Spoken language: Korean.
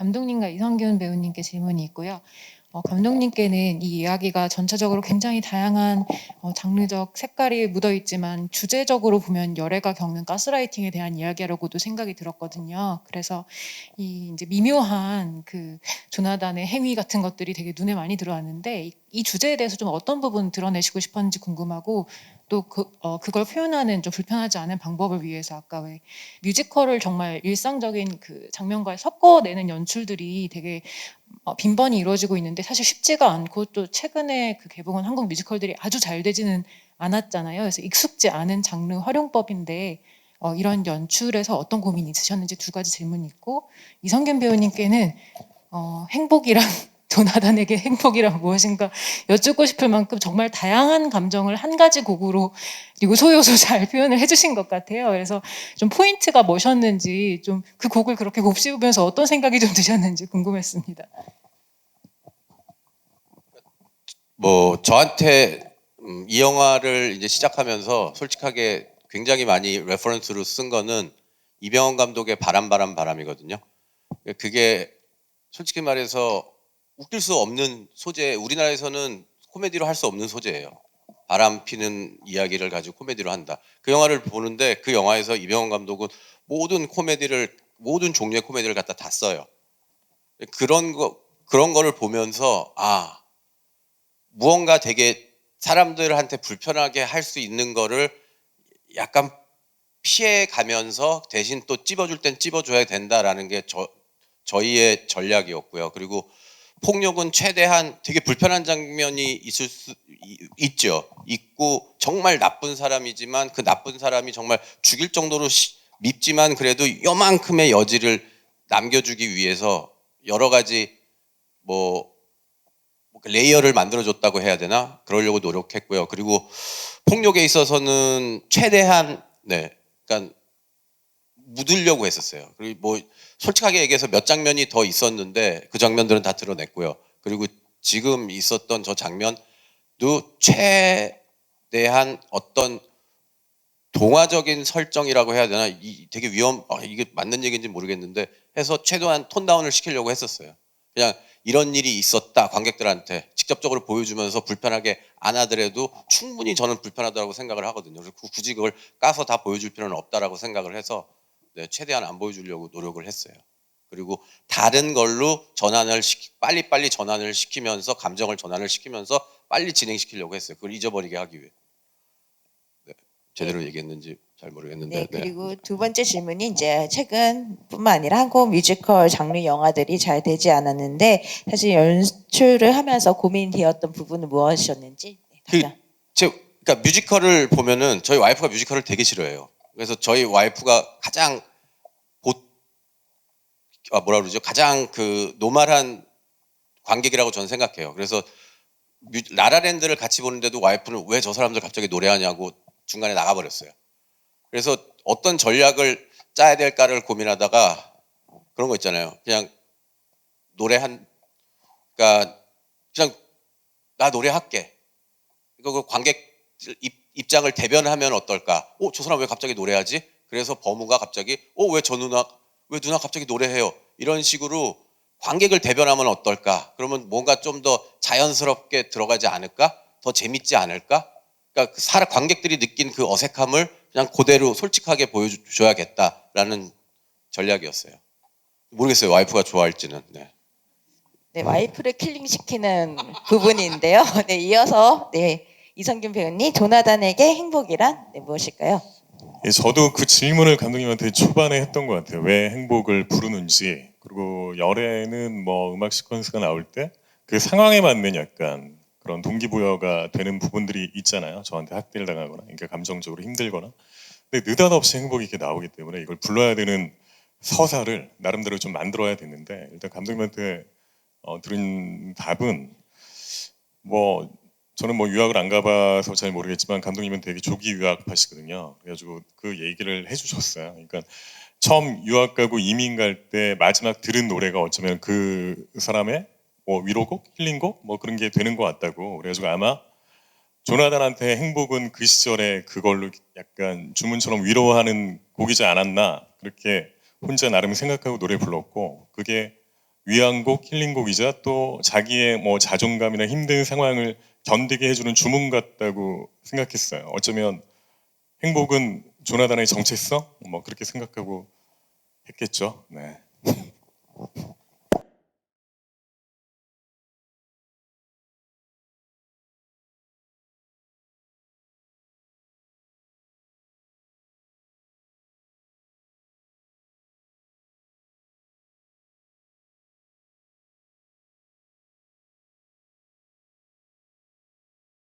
감독님과 이성균 배우님께 질문이 있고요. 어, 감독님께는 이 이야기가 전체적으로 굉장히 다양한 어, 장르적 색깔이 묻어 있지만 주제적으로 보면 열애가 겪는 가스라이팅에 대한 이야기라고도 생각이 들었거든요. 그래서 이 이제 미묘한 그 조나단의 행위 같은 것들이 되게 눈에 많이 들어왔는데 이, 이 주제에 대해서 좀 어떤 부분 드러내시고 싶었는지 궁금하고 또 그, 어, 그걸 표현하는 좀 불편하지 않은 방법을 위해서 아까 왜 뮤지컬을 정말 일상적인 그 장면과 섞어내는 연출들이 되게 어, 빈번히 이루어지고 있는데 사실 쉽지가 않고 또 최근에 그 개봉한 한국 뮤지컬들이 아주 잘 되지는 않았잖아요. 그래서 익숙지 않은 장르 활용법인데 어, 이런 연출에서 어떤 고민이 있으셨는지 두 가지 질문이 있고 이성균 배우님께는 어, 행복이랑 조나단에게 행복이란 무엇인가 여쭙고 싶을 만큼 정말 다양한 감정을 한 가지 곡으로 요소요소 잘 표현을 해주신 것 같아요. 그래서 좀 포인트가 뭐셨는지 좀 그 곡을 그렇게 곱씹으면서 어떤 생각이 좀 드셨는지 궁금했습니다. 뭐 저한테 음, 이 영화를 이제 시작하면서 솔직하게 굉장히 많이 레퍼런스로 쓴 거는 이병헌 감독의 바람 바람 바람이거든요. 그게 솔직히 말해서 웃길 수 없는 소재, 우리나라에서는 코미디로 할 수 없는 소재예요. 바람 피는 이야기를 가지고 코미디로 한다. 그 영화를 보는데 그 영화에서 이병헌 감독은 모든 코미디를 모든 종류의 코미디를 갖다 다 써요. 그런 거 그런 거를 보면서 아 무언가 되게 사람들한테 불편하게 할 수 있는 거를 약간 피해 가면서 대신 또 찝어줄 땐 찝어줘야 된다라는 게 저, 저희의 전략이었고요. 그리고 폭력은 최대한 되게 불편한 장면이 있을 수 이- 있죠. 있고 정말 나쁜 사람이지만 그 나쁜 사람이 정말 죽일 정도로 시- 밉지만 그래도 요만큼의 여지를 남겨주기 위해서 여러 가지 뭐 레이어를 만들어줬다고 해야 되나 그러려고 노력했고요. 그리고 폭력에 있어서는 최대한 네, 그러니까 묻으려고 했었어요. 그리고 뭐 솔직하게 얘기해서 몇 장면이 더 있었는데 그 장면들은 다 드러냈고요. 그리고 지금 있었던 저 장면도 최대한 어떤 동화적인 설정이라고 해야 되나 이 되게 위험 아, 이게 맞는 얘기인지 모르겠는데 해서 최대한 톤 다운을 시키려고 했었어요. 그냥 이런 일이 있었다 관객들한테 직접적으로 보여주면서 불편하게 안 하더라도 충분히 저는 불편하다고 생각을 하거든요. 그래서 구- 굳이 그걸 까서 다 보여줄 필요는 없다라고 생각을 해서 네, 최대한 안 보여주려고 노력을 했어요. 그리고 다른 걸로 전환을 시키, 빨리빨리 전환을 시키면서 감정을 전환을 시키면서 빨리 진행시키려고 했어요. 그걸 잊어버리게 하기 위해. 네, 제대로 얘기했는지 잘 모르겠는데. 네, 그리고 두 번째 질문이 이제 최근뿐만 아니라 한국 뮤지컬 장르 영화들이 잘 되지 않았는데 사실 연출을 하면서 고민되었던 부분은 무엇이었는지 네, 그. 제 그러니까 뮤지컬을 보면은 저희 와이프가 뮤지컬을 되게 싫어해요. 그래서 저희 와이프가 가장 보, 아 뭐라 그러죠? 가장 그 노말한 관객이라고 저는 생각해요. 그래서 뮤, 라라랜드를 같이 보는데도 와이프는 왜 저 사람들 갑자기 노래하냐고 중간에 나가버렸어요. 그래서 어떤 전략을 짜야 될까를 고민하다가 그런 거 있잖아요. 그냥 노래 한, 그러니까 그냥 나 노래할게. 이거 그 관객 입, 입장을 대변하면 어떨까? 어, 저 사람 왜 갑자기 노래하지? 그래서 버무가 갑자기 어, 왜 저 누나 왜 누나 갑자기 노래해요? 이런 식으로 관객을 대변하면 어떨까? 그러면 뭔가 좀 더 자연스럽게 들어가지 않을까? 더 재밌지 않을까? 그러니까 그 사람 관객들이 느낀 그 어색함을 그냥 그대로 솔직하게 보여줘야겠다라는 전략이었어요. 모르겠어요. 와이프가 좋아할지는. 네. 네, 와이프를 킬링시키는 부분인데요. 네, 이어서 네 이성균 배우님 조나단에게 행복이란 네, 무엇일까요? 예, 저도 그 질문을 감독님한테 초반에 했던 것 같아요. 왜 행복을 부르는지. 그리고 열애는 뭐 음악 시퀀스가 나올 때 그 상황에 맞는 약간 그런 동기부여가 되는 부분들이 있잖아요. 저한테 학대를 당하거나, 그러니까 감정적으로 힘들거나. 근데 느닷없이 행복이 이렇게 나오기 때문에 이걸 불러야 되는 서사를 나름대로 좀 만들어야 되는데 일단 감독님한테 어, 들은 답은 뭐 저는 뭐 유학을 안 가봐서 잘 모르겠지만 감독님은 되게 조기 유학하시거든요. 그래가지고 그 얘기를 해주셨어요. 그러니까 처음 유학 가고 이민 갈 때 마지막 들은 노래가 어쩌면 그 사람의 뭐 위로곡, 힐링곡 뭐 그런 게 되는 것 같다고. 그래가지고 아마 조나단한테 행복은 그 시절에 그걸로 약간 주문처럼 위로하는 곡이지 않았나 그렇게 혼자 나름 생각하고 노래 불렀고 그게 위안곡, 힐링곡이자 또 자기의 뭐 자존감이나 힘든 상황을 견디게 해주는 주문 같다고 생각했어요. 어쩌면 행복은 조나단의 정체성 뭐 그렇게 생각하고 했겠죠. 네.